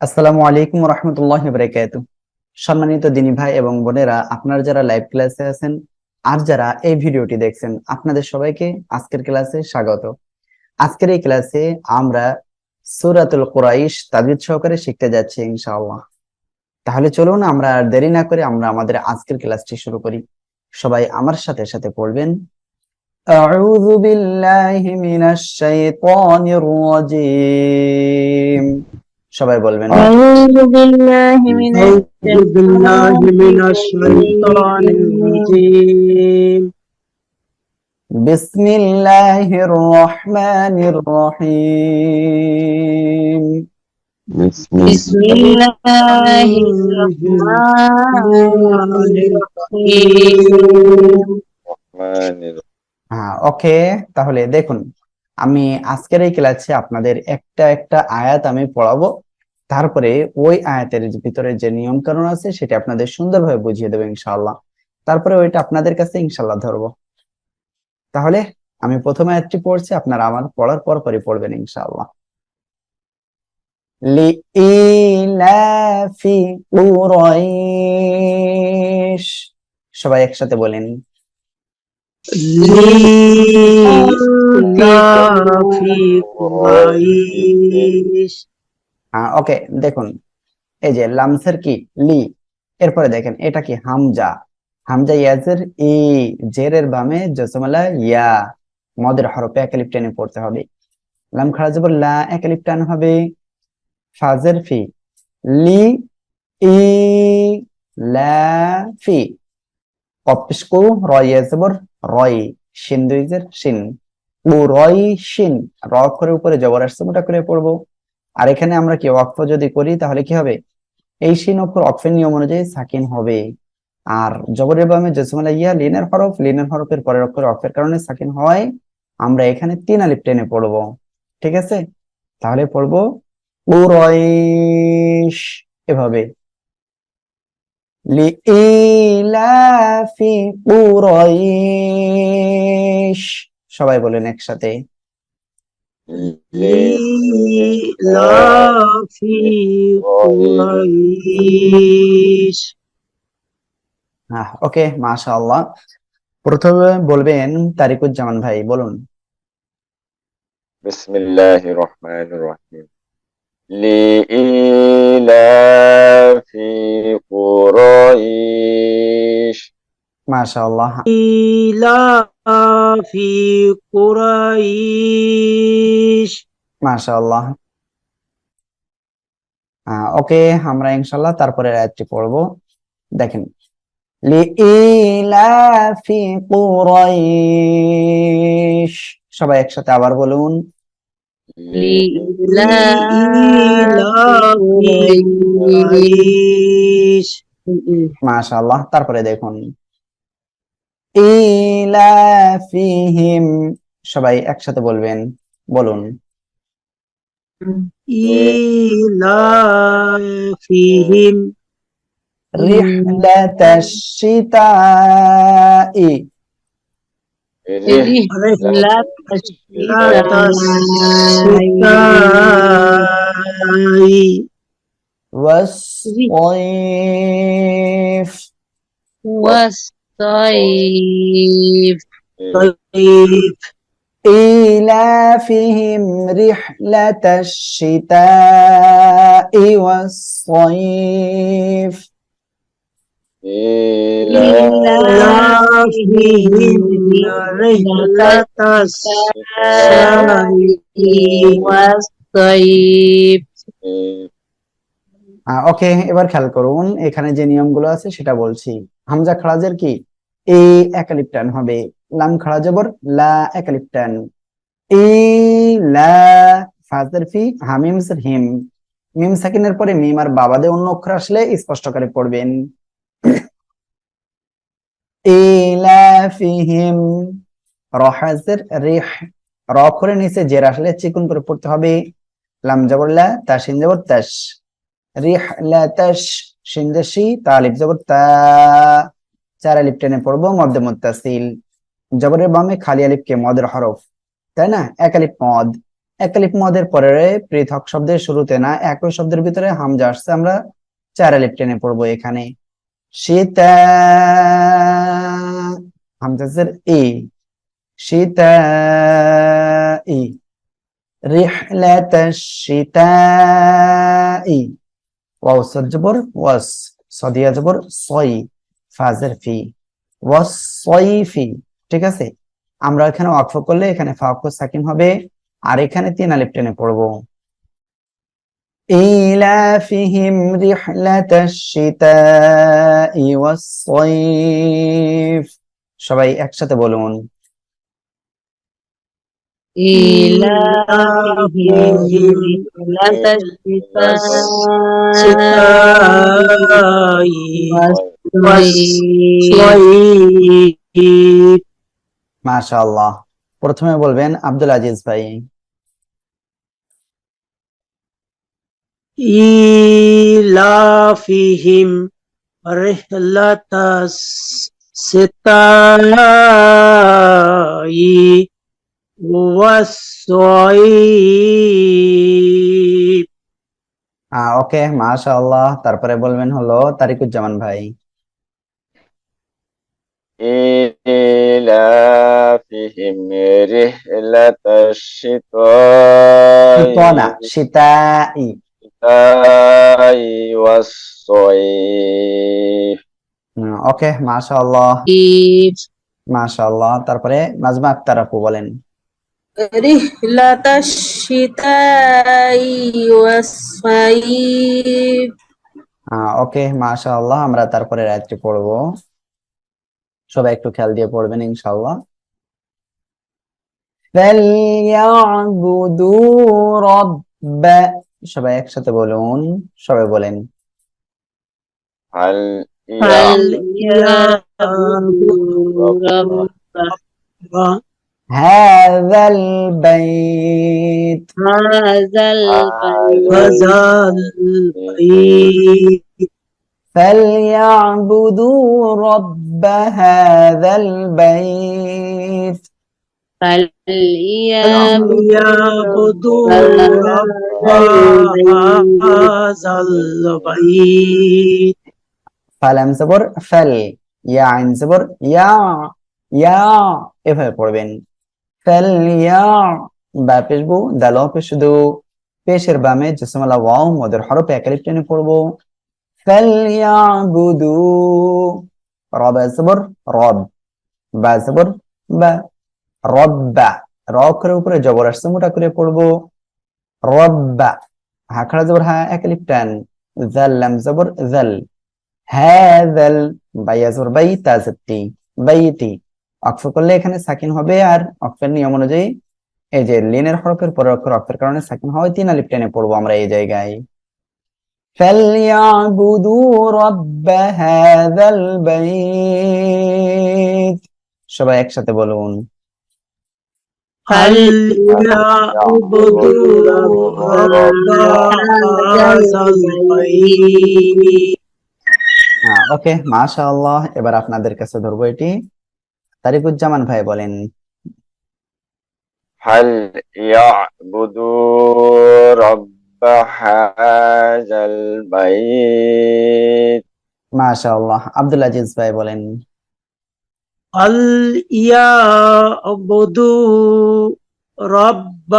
আসসালামু আলাইকুম রহমতুল্লাহ বরকাত সম্মানিত দিনী ভাই এবং বোনেরা আপনারা যারা লাইভ ক্লাসে আছেন আর যারা এই ভিডিওটি দেখছেন আপনাদের সবাইকে আজকের ক্লাসে স্বাগত আজকের এই ক্লাসে আমরা সূরাতুল কুরাইশ তাজবিদ সহকারে শিখতে যাচ্ছি ইনশাআল্লাহ তাহলে চলুন আমরা আর দেরি না করে আমরা আমাদের আজকের ক্লাসটি শুরু করি সবাই আমার সাথে সাথে পড়বেন أعوذ بالله من الشيطان الرجيم সবাই বলবেন। আউযু বিল্লাহি হ্যাঁ ওকে তাহলে দেখুন। আমি আজকের এই ক্লাসে আপনাদের একটা একটা আয়াত আমি পড়াবো। তারপরে ওই আয়াতের ভিতরে যে নিয়ম কানুন আছে, সেটা আপনাদের সুন্দরভাবে বুঝিয়ে দেবো ইনশাল্লাহ তারপরে ওইটা আপনাদের কাছে ইনশাল্লাহ ধরবো। তাহলে আমি প্রথম আয়াতটি পড়ছি, আপনারা আমার পড়ার পর পরই পড়বেন ইনশাল্লাহ সবাই একসাথে বলেন। ওকে, দেখুন, এই যে লামসের কি? লি। এরপরে দেখেন, এটা কি হামজা? হামজা ইয়াজের ই জেরের বামে জসমালা ইয়া। মদের হরফে এক এলিফ টেনে পড়তে হবে। লাম জবর লা এক এলিফ টান হবে। ফাজের ফি। লি, ই, লা, ফি। কপিসকু রয় জবর রয়। শিন দুইজের শিন রয় শিন র করে উপরে জবর আসছে, মোটা করে পড়ব। আর এখানে আমরা কি ওয়াকফ যদি করি, তাহলে কি হবে? এই শিন অক্ষর অক্ষের নিয়ম অনুযায়ী সাকিন হবে। আর জবরের বামে জসমালা ইয়া লিনের হরফ, লিনের হরফের পরের অক্ষর অক্ষের কারণে সাকিন হয়। আমরা এখানে তিন আলিফ টেনে পড়ব। ঠিক আছে? তাহলে পড়ব কুরাইশ এভাবে। লিইলাফি কুরাইশ সবাই বলেন একসাথে لإيلاف قريش হ্যাঁ ওকে মাশাআল্লাহ প্রথমে বলবেন তারিকুজ্জামান ভাই বলুন بسم الله الرحمن الرحيم لإيلاف قريش মাশাআল্লাহ لإيلاف قريش মাশাআল্লাহ ওকে আমরা ইনশাআল্লাহ তারপরে আয়াতটি পড়বো দেখেন লিইলাফি কুরাইশ সবাই একসাথে আবার বলুন لإيلاف قريش মাশাআল্লাহ তারপরে দেখুন ইলাফিহিম। সবাই একসাথে বলবেন বলুন। ইলাফিহিম। রিহলাতাশ শীতাই রিহলাতাশ ওয়াস طيب إيلافهم رحلة الشتاء والصيف إيلافهم رحلة الشتاء والصيف ওকে এবার খেয়াল করুন এখানে যে নিয়মগুলো আছে সেটা বলছি হামজা খারাজের কি এ একালিপ্টান হবে। লাম খাড়া জবর, লা একালিপ্টান এ লা, ফাজের ফি হামিম জের হিম। মিম, সাকিনের পরে মিম আর বাবাদে অন্য অক্ষর আসলে স্পষ্ট করে পড়বেন ইলাফিহিম রহাজের রিহ। র করে নিচে জের আসলে চিকুন করে পড়তে হবে। লাম জবর, লা, তা তাসিন জবর, তাস। রিহ, লা, তাস সিনজাসি তালিব জবর, তা। চার আলিপ টেনে পড়ব মদ্দে মুত্তাসিল। জবরের বামে খালি আলিফকে মদের হরফ, তাই না? এক আলিপ মদ। এক আলিপ মদের পরে পৃথক শব্দের শুরুতে না, একই শব্দের ভিতরে হামজা আসছে, আমরা চার আলিপ টেনে পড়ব এখানে। শীতা হামজাজের ই। সীতা, ই। রিহলাত শীতা ই। ওয়াও সজবর ওয়াস। সদিয়া জবর সয় ফাজের ফি ওয়াসয়ফি ঠিক আছে আমরা এখানে ওয়াকফ করলে এখানে ফাওয়াক্ক সাকিন হবে আর এখানে তিন আলিফ টেনে পড়বো إيلافهم رحلة الشتاء والصيف সবাই একসাথে বলুন إلههم رحلة الشتاء الشتاء والصيف والصيف মাশাআল্লাহ। প্রথমে বলবেন আব্দুল আজিজ ভাই। ইলাফিহিম রিহলাতাস সিতাই ওয়াসাইব ওকে মাশাআল্লাহ। তারপরে বলবেন হলো তারিকুজ্জামান ভাই। إيلافهم رحلة الشتاء শীতনা শীতাই والصيف ওকে মাশাআল্লাহ মাশাআল্লাহ তারপরে নাজমা আক্তার আপু বলেন رحلة الشتاء والصيف আহ ওকে মাশাআল্লাহ আমরা তারপরে রাত্রি পড়বো সবাই একটু খেয়াল দিয়ে পড়বেন ইনশাআল্লাহ فليعبدوا رب সবাই একসাথে বলুন সবাই বলেন هل هل يعبدوا رب هذا البيت هذا البيت هذا البيت فليعبدوا رب هذا البيت فليعبدوا يعبدوا رب هذا البيت ফালাম জবর ফাল ইয়া আইন জবর ইয়া ইয়া এভাবে পড়বেন ফাল ইয়া বা পেশবু দাল পেশদু পেশের বামে জসমলা ওয়াও মদের হরফে একালিপ টেনে পড়বো ইয়াবুদু। রব জবর রব, বা জবর বা রব্বা। র করে উপরে জবর আসছে, মোটা করে পড়ব। রব্বা। হাখড়া জবর হা একালিপ টান জাল, লাম জবর, জাল। হ্যাজাল বাইয়াজুর বাই তাজতি বাইতি অক্ফ করলে এখানে সাকিন হবে, আর অক্ফের নিয়ম অনুযায়ী এই যে লিনের হরফের পরের অক্ষর অক্ফের কারণে সাকিন হয় তিন টেনে পড়ব আমরা এই জায়গায়। فليعبدوا رب هذا البيت সবাই একসাথে বলুন هل يعبدوا رب هذا البيت ওকে মাশাআল্লাহ এবার আপনাদের কাছে ধরবো এটি তারিকুজ্জামান ভাই বলেন هل يعبدوا رب هذا البيت মাশাআল্লাহ আব্দুল আজিজ ভাই বলেন هل يعبدوا رب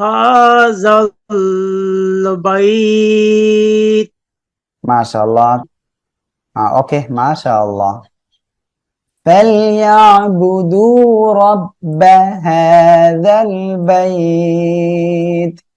هذا البيت মাশাআল্লাহ ওকে মাশাআল্লাহ فليعبدوا رب هذا البيت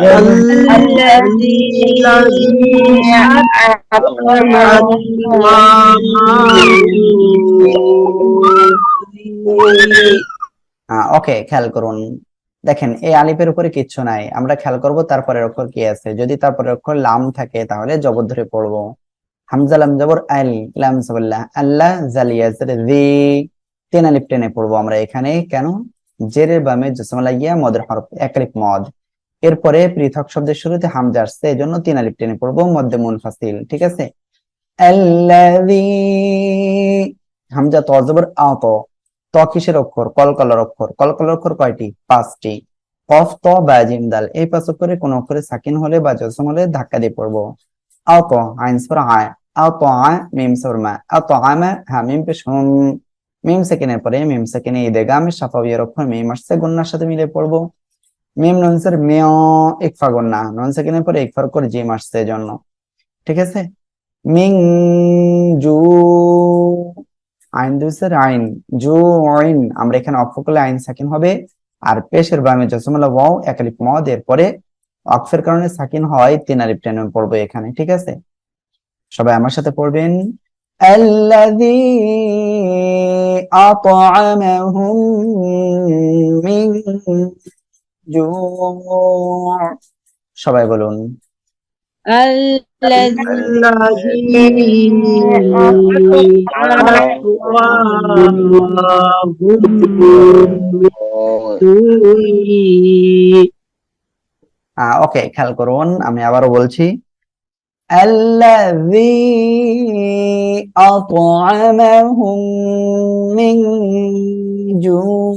الذي ওকে খেয়াল করুন দেখেন এই আলিফের উপরে কিচ্ছু নাই আমরা খেয়াল করব তারপরের অক্ষর কি আছে যদি তারপরের অক্ষর লাম থাকে তাহলে জবর ধরে পড়বো হামজা লাম জবর আল লাম সাবাল্লাহ আল্লাহ জালিয়াজের জি তিন আলিফ টেনে পড়বো আমরা এখানে কেন জেরের বামে জসমা লাগিয়া মদের হরফ এক আলিফ মদ এরপরে পৃথক শব্দের শুরুতে হামজা আসছে এই জন্য তিন আলিফ টেনে পড়ব মধ্যে মুনফাসিল ঠিক আছে? হামজা ত জবর আত ত কিসের অক্ষর? কলকলার অক্ষর। কলকলার অক্ষর কয়টি? পাঁচটি। কফ, ত, বা, জিম, দাল, এই পাঁচ অক্ষরে কোন অক্ষরে সাকিন হলে বা জসম হলে ধাক্কা দিয়ে পড়ব। আত আইন সর আয়। আত আয়, মিম সর মা। আত আমা হ্যাঁ মিম পেশ মিম সেকেন্ডের পরে, মিম সেকেন্ডে ঈদে গামে সাফাবিয়ার অক্ষর মিম আসছে, গুন্নার সাথে মিলে পড়ব। মিম ননসের মেয় ইকফা গুন্না নন সেকেন্ডের পরে ইকফার করে জিম আসছে এজন্য ঠিক আছে মিং জু আইন দুসের আইন জু আইন আমরা এখানে অক্ষ করলে আইন সাকিন হবে আর পেশের বামে জসমলা ওয়াও একালিপ মদ এরপরে অক্ফের কারণে সাকিন হয় তিন আলিফ টেনে পড়বো এখানে ঠিক আছে সবাই আমার সাথে পড়বেন الذي أطعمهم من جوع সবাই বলুন الذي الذي ওকে খেয়াল করুন আমি আবারও বলছি الذي أطعمهم من جوع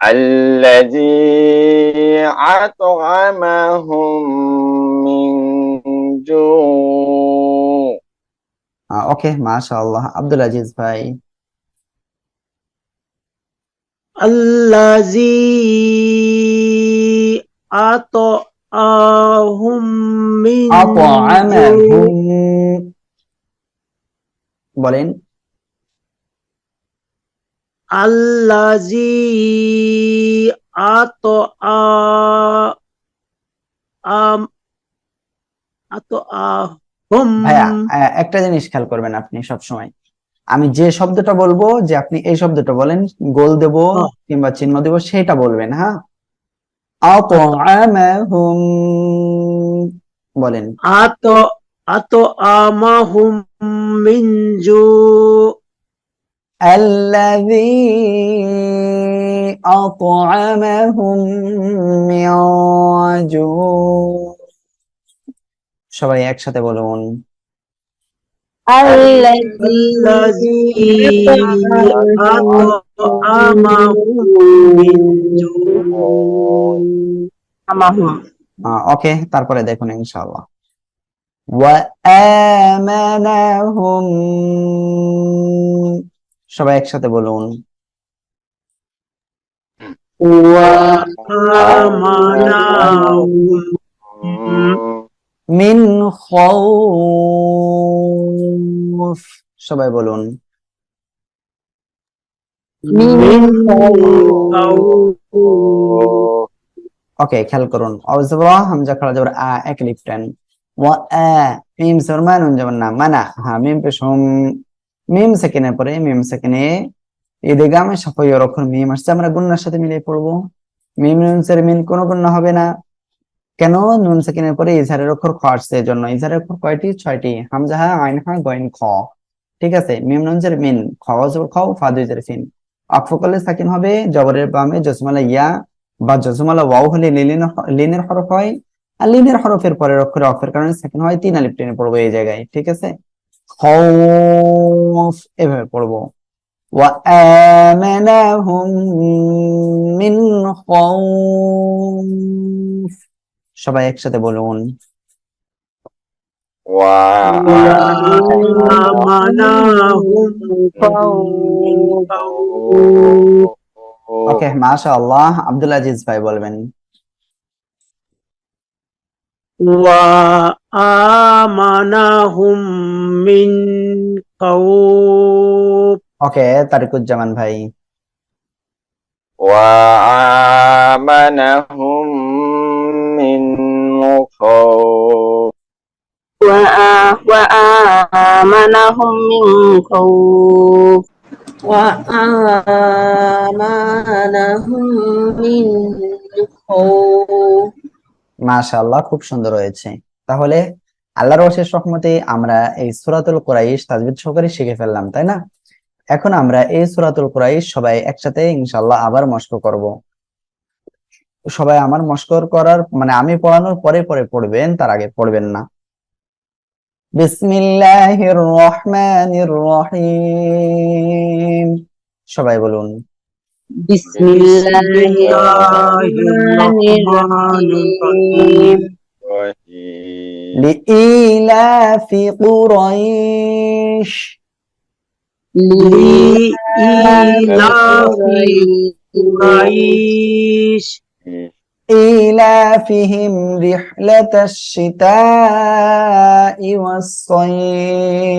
الذي أطعمهم من جوع ওকে মাশাআল্লাহ আব্দুল আজিজ ভাই الذي أطعمهم من আতআমাহুম বলেন আল্লাজি আত আম আত আহম একটা জিনিস খেয়াল করবেন আপনি সব সময় আমি যে শব্দটা বলব যে আপনি এই শব্দটা বলেন গোল দেব কিংবা চিহ্ন দেব সেটা বলবেন হ্যাঁ? আতআমাহুম। বলেন। আত আত আমা হুম মিঞ্জু الذي أطعمهم من جوع সবাই একসাথে বলুন الذي الذي أطعمهم من جوع ওকে তারপরে দেখুন ইনশাআল্লাহ وآمنهم সবাই একসাথে বলুন। মিন সবাই বলুন। ওকে খেয়াল করুন। অবজব হাম যা খেলা যাবার আ এক লিফটেন ওয়া আ মিম সরমান যাবার না মানা। হা মিম পেশম মিম সেকেন্ডের পরে, মিম সেকেন্ডে ইদগামে সফয় অক্ষর মিম আসছে, আমরা গুন্নার সাথে মিলিয়ে পড়ব। মিম নুন সের মিন কোনো গুন্না হবে না। কেন? নুন সেকেন্ডের পরে ইজহারের অক্ষর খ আসছে, এজন্য ইজহারের অক্ষর কয়টি? ছয়টি। হামজা হা, আইন হা গয়েন খ। ঠিক আছে? মিম নুন সের মিন, খ খ ফা দুই জের ফিন। অক্ষ করলে সাকিন হবে, জবরের বামে জসমালা ইয়া বা জজমালা ওয়াও হলে লিনের হরফ হয়। আর লিনের হরফের পরের অক্ষরে অক্ষরের কারণে সেকেন্ড হয়, তিন আলিফ টেনে পড়ব এই জায়গায়। ঠিক আছে? খৌফ এভাবে পড়বো وآمنهم من خوف সবাই একসাথে বলুন وآمنهم من خوف ওকে মাশাআল্লাহ আব্দুল আজিজ ভাই বলবেন wa amanahum min qawb oke tarik jangan bayi. wa amanahum min qawb wa wa amanahum min qawb wa amanahum min qawb মাশাআল্লাহ, খুব সুন্দর হয়েছে। তাহলে আল্লাহর অশেষ রহমতে আমরা এই সুরাতুল কুরাইশ তাজবিদ সহকারে শিখে ফেললাম, তাই না? এখন আমরা এই সুরাতুল কুরাইশ সবাই একসাথে ইনশাল্লাহ আবার মস্ক করব। সবাই আমার মস্কর করার মানে আমি পড়ানোর পরে পরে পড়বেন, তার আগে পড়বেন না। বিসমিল্লাহির রহমানির রহিম। সবাই বলুন। بسم الله الرحمن الرحيم. رحيم لإيلاف قريش. لإيلاف قريش. إيلافهم رحلة الشتاء والصيف.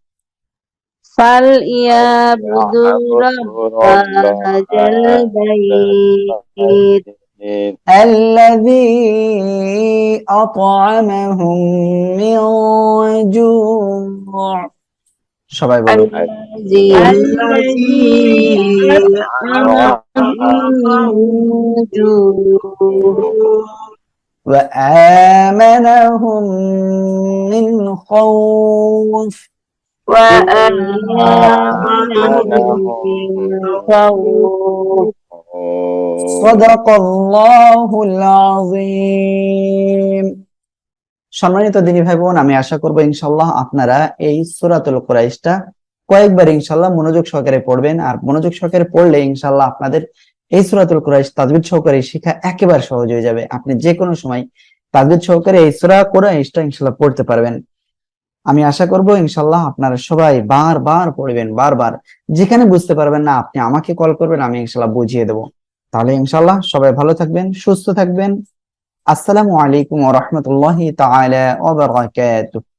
فليعبدوا رب هذا البيت الذي أطعمهم من جوع সবাই বলুন الذي الذي وآمنهم من خوف وآمنهم من خوف صدق الله العظيم সম্মানিত দিনী ভাই বোন আমি আশা করবো ইনশাল্লাহ আপনারা এই সূরাতুল কুরাইশটা কয়েকবার ইনশাল্লাহ মনোযোগ সহকারে পড়বেন আর মনোযোগ সহকারে পড়লে ইনশাল্লাহ আপনাদের এই সূরাতুল কুরাইশ তাজবিদ সহকারে শেখা একেবারে সহজ হয়ে যাবে আপনি যে কোনো সময় তাজবিদ সহকারে এই সূরা কুরাইশটা ইনশাল্লাহ পড়তে পারবেন আমি আশা করব ইনশাল্লাহ আপনারা সবাই বারবার পড়বেন বারবার যেখানে বুঝতে পারবেন না, আপনি আমাকে কল করবেন, আমি ইনশাল্লাহ বুঝিয়ে দেব। তাহলে ইনশাল্লাহ সবাই ভালো থাকবেন, সুস্থ থাকবেন। আসসালামু আলাইকুম ওয়া রাহমাতুল্লাহি তাআলা ওয়া বারাকাতুহু।